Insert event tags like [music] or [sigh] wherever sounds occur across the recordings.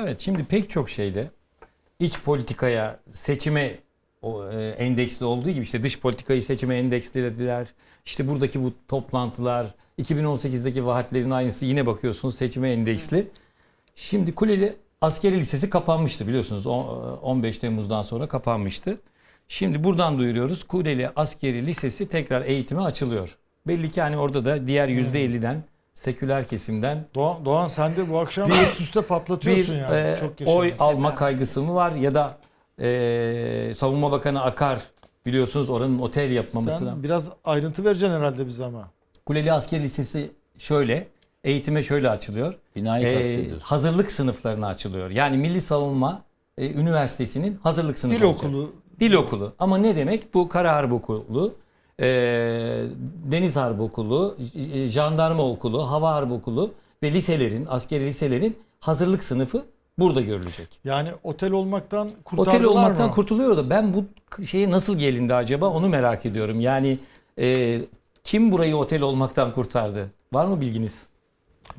Evet şimdi pek çok şeyde iç politikaya seçime o, e, endeksli olduğu gibi işte dış politikayı seçime endekslediler. İşte buradaki bu toplantılar 2018'deki vaatlerin aynısı yine bakıyorsunuz seçime endeksli. Şimdi Kuleli Askeri Lisesi kapanmıştı biliyorsunuz O- 15 Temmuz'dan sonra kapanmıştı. Şimdi buradan duyuruyoruz Kuleli Askeri Lisesi tekrar eğitime açılıyor. Belli ki hani orada da diğer %50'den seküler kesimden Doğan, Doğan sen de bu akşam üst üste patlatıyorsun bir yani. e, Çok yaşa. oy alma kaygısı mı var ya da e, Savunma Bakanı Akar biliyorsunuz oranın otel yapmamasına. Sen biraz ayrıntı vereceksin herhalde bize ama. Kuleli Asker Lisesi şöyle eğitime şöyle açılıyor. Binayı E, kastediyorsun. hazırlık sınıflarına açılıyor. Yani Milli Savunma e, Üniversitesi'nin hazırlık sınıfı Dil olacak. okulu. Dil okulu. Ama ne demek? Bu Kara Harp Okulu, e, Deniz Harp Okulu, j- Jandarma Okulu, Hava Harp Okulu ve liselerin, askeri liselerin hazırlık sınıfı burada görülecek. Yani otel olmaktan kurtardılar Otel olmaktan mı? kurtuluyor da ben bu şeye nasıl gelindi acaba onu merak ediyorum. Yani e, kim burayı otel olmaktan kurtardı? Var mı bilginiz?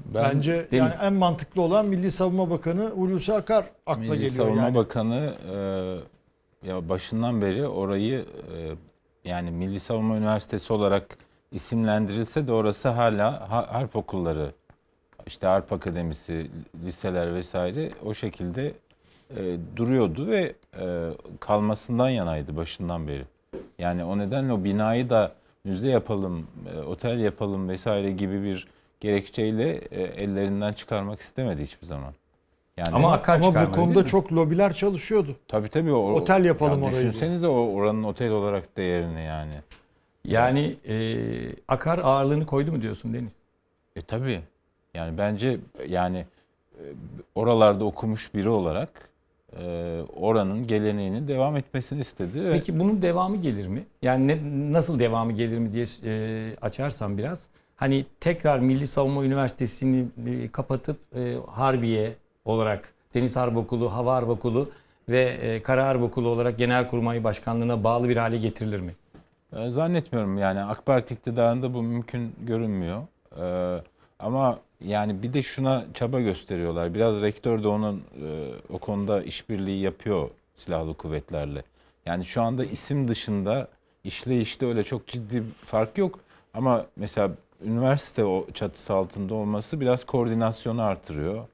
Ben Bence Deniz. yani en mantıklı olan Milli Savunma Bakanı Hulusi Akar akla Milli geliyor Savunma yani. Bakanı e, ya başından beri orayı e, yani Milli Savunma Üniversitesi olarak isimlendirilse de orası hala ha- harp okulları işte harp akademisi, liseler vesaire o şekilde e, duruyordu ve e, kalmasından yanaydı başından beri. Yani o nedenle o binayı da müze yapalım, e, otel yapalım vesaire gibi bir gerekçeyle e, ellerinden çıkarmak istemedi hiçbir zaman. Yani Ama Akar Ama bu konuda çok lobiler çalışıyordu. Tabii tabii. O, Otel yapalım ya orayı. Düşünsenize o oranın otel olarak değerini yani. Yani e, Akar ağırlığını koydu mu diyorsun Deniz? E tabii. Yani bence yani e, oralarda okumuş biri olarak e, oranın geleneğinin devam etmesini istedi. Peki bunun devamı gelir mi? Yani ne, nasıl devamı gelir mi diye e, açarsam biraz. Hani tekrar Milli Savunma Üniversitesi'ni e, kapatıp e, Harbiye olarak Deniz Harp Okulu, Hava Harp Okulu ve e, Kara Harp Okulu olarak Genelkurmay Başkanlığı'na bağlı bir hale getirilir mi? E, Zannetmiyorum yani AK Parti iktidarında bu mümkün görünmüyor. E, ama yani bir de şuna çaba gösteriyorlar. Biraz rektör de onun e, o konuda işbirliği yapıyor silahlı kuvvetlerle. Yani şu anda isim dışında işleyişte öyle çok ciddi fark yok. Ama mesela üniversite o çatısı altında olması biraz koordinasyonu artırıyor.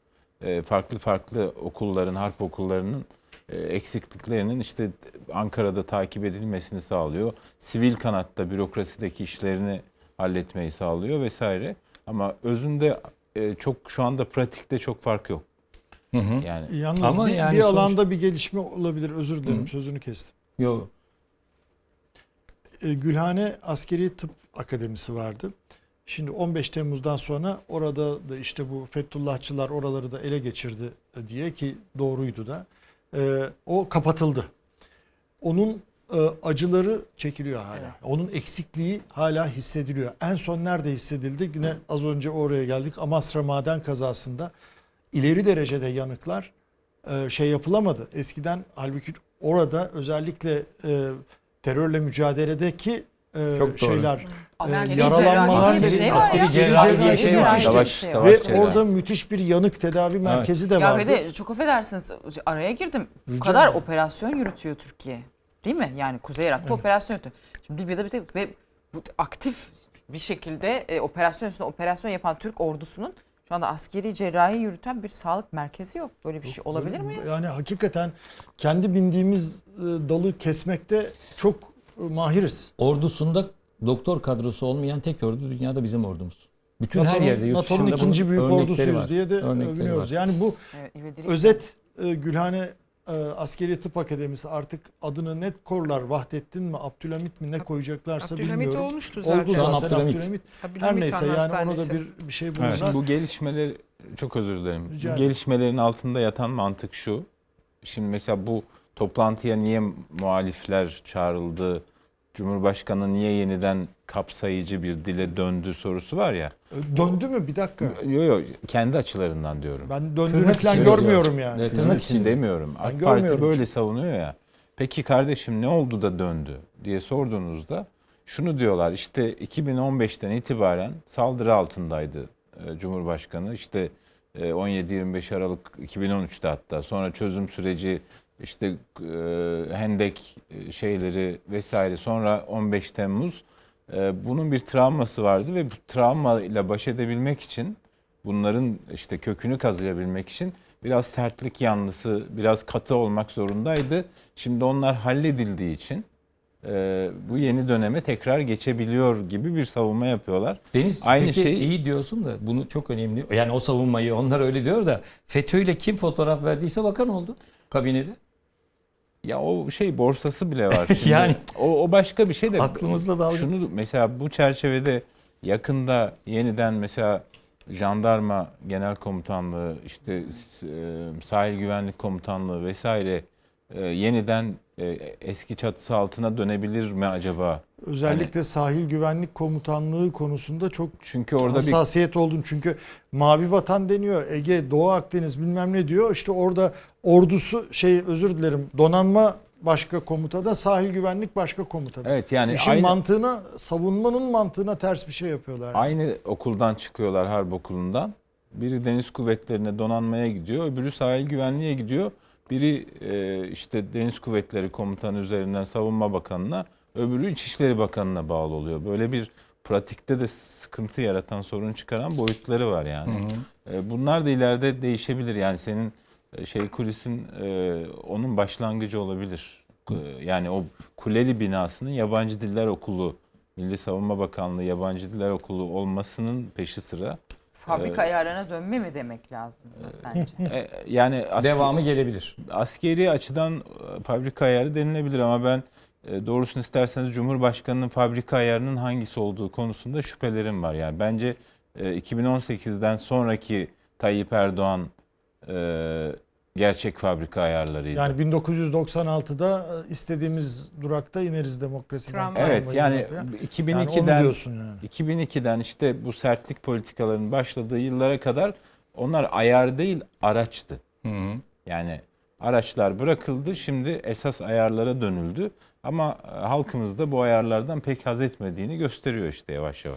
E, farklı farklı okulların, harp okullarının e, eksikliklerinin işte Ankara'da takip edilmesini sağlıyor. Sivil kanatta bürokrasideki işlerini halletmeyi sağlıyor vesaire. Ama özünde e, çok şu anda pratikte çok fark yok. Hı hı. Yani Yalnız Ama bir, yani bir sonuç- alanda bir gelişme olabilir. Özür dilerim Hı. sözünü kestim. Yok. Gülhane Askeri Tıp Akademisi vardı. Şimdi 15 Temmuz'dan sonra orada da işte bu Fethullahçılar oraları da ele geçirdi diye ki doğruydu da. E, o kapatıldı. Onun e, acıları çekiliyor hala. Onun eksikliği hala hissediliyor. En son nerede hissedildi? Yine az önce oraya geldik. Amasra maden kazasında ileri derecede yanıklar e, şey yapılamadı. Eskiden halbuki orada özellikle e, terörle mücadeledeki e, Çok doğru. şeyler Askeri yaralanmalar- cerrahi şey var Askeri ya. cerrahi diye bir şey var. Savaş- şey savaş ve cerrahisi. orada müthiş bir yanık tedavi merkezi de Ya vardı. ve de çok affedersiniz araya girdim. Bu kadar operasyon yürütüyor Türkiye. Değil mi? Yani Kuzey Irak'ta Evet. operasyon yürütüyor. Şimdi Libya'da bir tek ve bu aktif bir şekilde e, operasyon üstüne operasyon yapan Türk ordusunun şu anda askeri cerrahi yürüten bir sağlık merkezi yok. Böyle bir şey olabilir mi? ya? Yani hakikaten kendi bindiğimiz e, dalı kesmekte çok e, mahiriz. Ordusunda doktor kadrosu olmayan tek ordu dünyada bizim ordumuz. Bütün her NATO'nun- yerde yurt NATO'nun ikinci büyük örnekleri ordusuyuz var. diye de Örnekleri övünüyoruz. var. Yani bu Evet, özet e, Gülhane e, Askeri Tıp Akademisi artık adını net korlar Vahdettin mi Abdülhamit mi ne koyacaklarsa Abdülhamit bilmiyorum. olmuştu zaten. Oldu zaten Abdülhamit. Abdülhamit. Abdülhamit Her neyse yani ona da bir bir şey bulurlar. Evet. bu gelişmeler çok özür dilerim. Rica bu gelişmelerin altında yatan mantık şu. Şimdi mesela bu toplantıya niye muhalifler çağrıldı? Cumhurbaşkanı niye yeniden kapsayıcı bir dile döndü sorusu var ya. E, Döndü mü bir dakika? Yo yo kendi açılarından diyorum. Ben döndüğünü Tırnak falan görmüyorum diyor. yani. Sizin tırnak için içinde. demiyorum. AK Parti böyle çünkü. savunuyor ya. Peki kardeşim ne oldu da döndü diye sorduğunuzda şunu diyorlar işte 2015'ten itibaren saldırı altındaydı e, Cumhurbaşkanı. İşte e, 17-25 Aralık 2013'te hatta sonra çözüm süreci işte e, Hendek e, şeyleri vesaire sonra 15 Temmuz e, bunun bir travması vardı ve bu travmayla baş edebilmek için bunların işte kökünü kazıyabilmek için biraz sertlik yanlısı, biraz katı olmak zorundaydı. Şimdi onlar halledildiği için e, bu yeni döneme tekrar geçebiliyor gibi bir savunma yapıyorlar. Deniz Aynı peki şey- iyi diyorsun da bunu çok önemli. Yani o savunmayı onlar öyle diyor da FETÖ'yle kim fotoğraf verdiyse bakan oldu kabinede. Ya o şey borsası bile var. [laughs] Şimdi Yani- o, o başka bir şey de. Aklımızla dalga. Şunu mesela bu çerçevede yakında yeniden mesela jandarma genel komutanlığı işte e, sahil güvenlik komutanlığı vesaire e, yeniden e, eski çatısı altına dönebilir mi acaba? Özellikle sahil güvenlik komutanlığı konusunda çok Çünkü orada bir hassasiyet oldun. Çünkü Mavi Vatan deniyor. Ege, Doğu Akdeniz bilmem ne diyor. İşte orada ordusu şey özür dilerim donanma başka komutada, sahil güvenlik başka komutada. evet yani İşin aynı mantığına, savunmanın mantığına ters bir şey yapıyorlar. aynı okuldan çıkıyorlar harp okulundan. Biri deniz kuvvetlerine donanmaya gidiyor, öbürü sahil güvenliğe gidiyor. Biri e, işte deniz kuvvetleri komutanı üzerinden savunma bakanına, öbürü İçişleri Bakanı'na bağlı oluyor. Böyle bir pratikte de sıkıntı yaratan, sorun çıkaran boyutları var yani. E, bunlar da ileride değişebilir. Yani senin e, şey kulisin e, onun başlangıcı olabilir. Yani o kuleli binasının yabancı diller okulu, Milli Savunma Bakanlığı yabancı diller okulu olmasının peşi sıra. Fabrika Ee, ayarlarına dönme mi demek lazım sence? [laughs] E, yani asker- Devamı gelebilir. askeri açıdan fabrika ayarı denilebilir ama ben doğrusunu isterseniz Cumhurbaşkanı'nın fabrika ayarının hangisi olduğu konusunda şüphelerim var. Yani bence e, 2018'den sonraki Tayyip Erdoğan e, gerçek fabrika ayarlarıydı. Yani 1996'da e, istediğimiz durakta ineriz demokrasiden. Evet yani falan. Yani onu 2002'den diyorsun yani. 2002'den işte bu sertlik politikalarının başladığı yıllara kadar onlar ayar değil araçtı. Hı hı. Yani araçlar bırakıldı, şimdi esas ayarlara dönüldü. Ama e, halkımız da bu ayarlardan pek haz etmediğini gösteriyor işte yavaş yavaş.